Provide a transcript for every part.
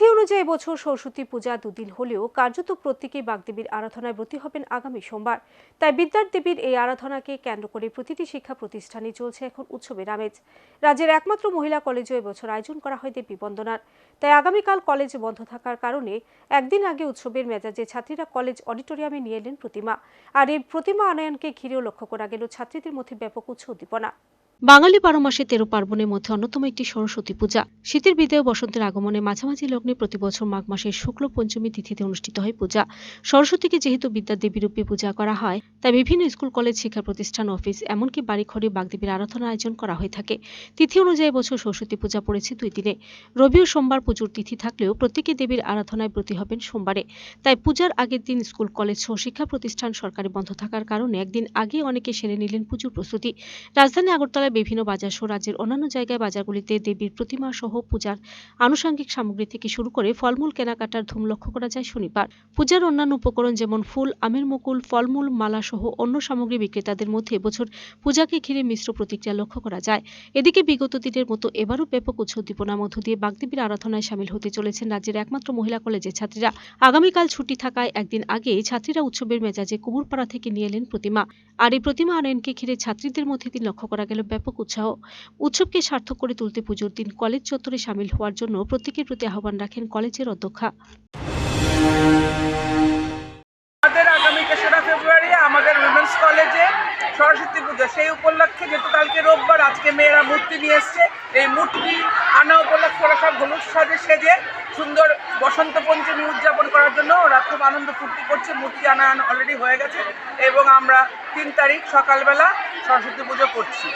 তিথি অনুযায়ী বছর সরস্বতী পূজা দুদিন হলেও কার্যত প্রত্যেকেই বাগদেবীর আরাধনায় ব্রতী হবেন আগামী সোমবার। তাই বিদ্যার দেবীর এই আরাধনাকে কেন্দ্র করে প্রতিটি শিক্ষা প্রতিষ্ঠানে চলছে এখন উৎসবের আমেজ। রাজ্যের একমাত্র মহিলা কলেজেও এবছর আয়োজন করা হয় দেবী বন্দনার। তাই আগামীকাল কলেজ বন্ধ থাকার কারণে একদিন আগে উৎসবের মেজাজে ছাত্রীরা কলেজ অডিটোরিয়ামে নিয়ে এলেন প্রতিমা। আর এই প্রতিমা আনয়নকে ঘিরেও লক্ষ্য করা গেল ছাত্রীদের মধ্যে ব্যাপক উৎস উদ্দীপনা। বাঙালি বারো মাসে তেরো পার্বণের মধ্যে অন্যতম একটি সরস্বতী পূজা। শীতের বিদায় বসন্তের আগমনে মাঝামাঝি লগ্নে প্রতি বছর মাঘ মাসের শুক্ল পঞ্চমী তিথিতে অনুষ্ঠিত হয় পূজা। সরস্বতীকে যেহেতু বিদ্যা দেবী রূপে পূজা করা হয়, তাই বিভিন্ন স্কুল, কলেজ, শিক্ষা প্রতিষ্ঠান, অফিস, এমনকি বাড়ি ঘরে বাগদেবীর আরাধনা আয়োজন করা হয়ে থাকে। তিথি অনুযায়ী বছর সরস্বতী পূজা পড়েছে দুই দিনে। রবি ও সোমবার পুজোর তিথি থাকলেও প্রত্যেকে দেবীর আরাধনায় ব্রতী হবেন সোমবারে। তাই পূজার আগের দিন স্কুল, কলেজ সহ শিক্ষা প্রতিষ্ঠান সরকারি বন্ধ থাকার কারণে একদিন আগে অনেকে সেরে নিলেন পুজোর প্রস্তুতি। রাজধানী আগরতলায় বিভিন্ন বাজার সহ রাজ্যের অন্যান্য জায়গায় বাজারগুলিতে দেবীর প্রতিমা সহ পূজার আনুষঙ্গিক সামগ্রী থেকে শুরু করে ফলমূল কেনাকাটার ধুম লক্ষ্য করা যায় শনিবার। পূজার অন্যান্য উপকরণ যেমন ফুল, আমের মুকুল, ফলমূল, মালা সহ অন্য সামগ্রী বিক্রেতাদের মধ্যে এবছর পূজাকে ঘিরে মিশ্র প্রতিক্রিয়া লক্ষ্য করা যায়। এদিকে বিগত দিনের মতো এবারও ব্যাপক উৎস উদ্দীপনার মধ্য দিয়ে বাগদেবীর আরাধনায় সামিল হতে চলেছেন রাজ্যের একমাত্র মহিলা কলেজের ছাত্রীরা। আগামীকাল ছুটি থাকায় একদিন আগে ছাত্রীরা উৎসবের মেজাজে কুমুরপাড়া থেকে নিয়ে এলেন প্রতিমা। আর এই প্রতিমা আনয়নকে ঘিরে ছাত্রীদের মধ্যে দিন লক্ষ্য করা গেল ব্যাপক উৎসাহ, উৎসবকে সার্থক করে তুলতে পুজোর দিন কলেজ চত্বরে সামিল হওয়ার জন্য প্রত্যেকের প্রতি আহ্বান রাখেন কলেজের অধ্যক্ষা। সরস্বতী পুজো। সেই উপলক্ষে যেহেতু কালকে রোববার, আজকে মেয়েরা মূর্তি নিয়ে এসছে। এই মূর্তি আনা উপলক্ষে ওরা সব হলুদ সাজে সেজে সুন্দর বসন্ত পঞ্চমী উদযাপন করার জন্য ওরা খুব আনন্দ ফুর্তি করছে মূর্তি আনায়ন অলরেডি হয়ে গেছে এবং আমরা তিন তারিখ সকালবেলা সরস্বতী পুজো করছি।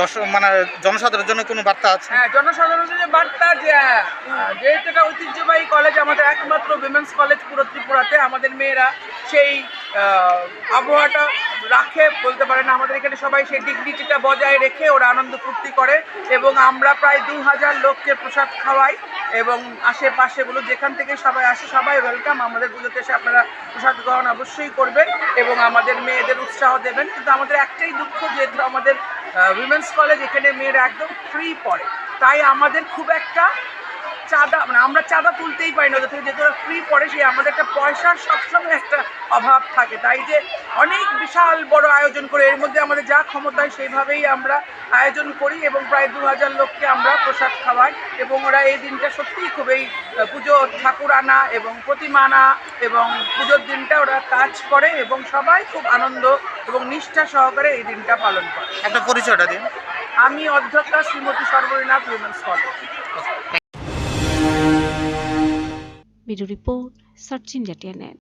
দর্শক মানে জনসাধারণের জন্য কোনো বার্তা আছে? হ্যাঁ জনসাধারণের যে বার্তা যে যেহেতু এটা ঐতিহ্যবাহী কলেজ আমাদের একমাত্র উইমেন্স কলেজ পুরো ত্রিপুরাতে আমাদের মেয়েরা সেই আবহাওয়াটা রাখে বলতে পারে না আমাদের এখানে সবাই সেই ডিগনিটিটা বজায় রেখে ওরা আনন্দ ফুর্তি করে এবং আমরা প্রায় দু হাজার লোককে প্রসাদ খাওয়াই এবং আশেপাশে বলো যেখান থেকে সবাই আসে, সবাই ওয়েলকাম আমাদের পুজোতে এসে আপনারা প্রসাদ গ্রহণ অবশ্যই করবেন এবং আমাদের মেয়েদের উৎসাহ দেবেন। কিন্তু আমাদের একটাই দুঃখ, যেহেতু আমাদের উইমেন্স কলেজ এখানে মেয়েরা একদম ফ্রি পড়ে। তাই আমাদের খুব একটা চাঁদা মানে আমরা চাঁদা তুলতেই পারি না ওদের থেকে যেহেতু ফ্রি পড়ে সেই আমাদের একটা পয়সার সবসময় একটা অভাব থাকে। তাই যে অনেক বিশাল বড় আয়োজন করে এর মধ্যে আমাদের যা ক্ষমতা হয় সেইভাবেই আমরা আয়োজন করি এবং প্রায় দু হাজার লোককে আমরা প্রসাদ খাওয়াই এবং ওরা এই দিনটা সত্যিই খুবই পুজো ঠাকুর আনা এবং প্রতিমা আনা এবং পুজোর দিনটা ওরা কাজ করে এবং সবাই খুব আনন্দ এবং নিষ্ঠা সহকারে এই দিনটা পালন করে। একটা পরিচয়টা দিন। আমি অধ্যক্ষা Shrimati Sarbarinath women's college. Bureau report India TNN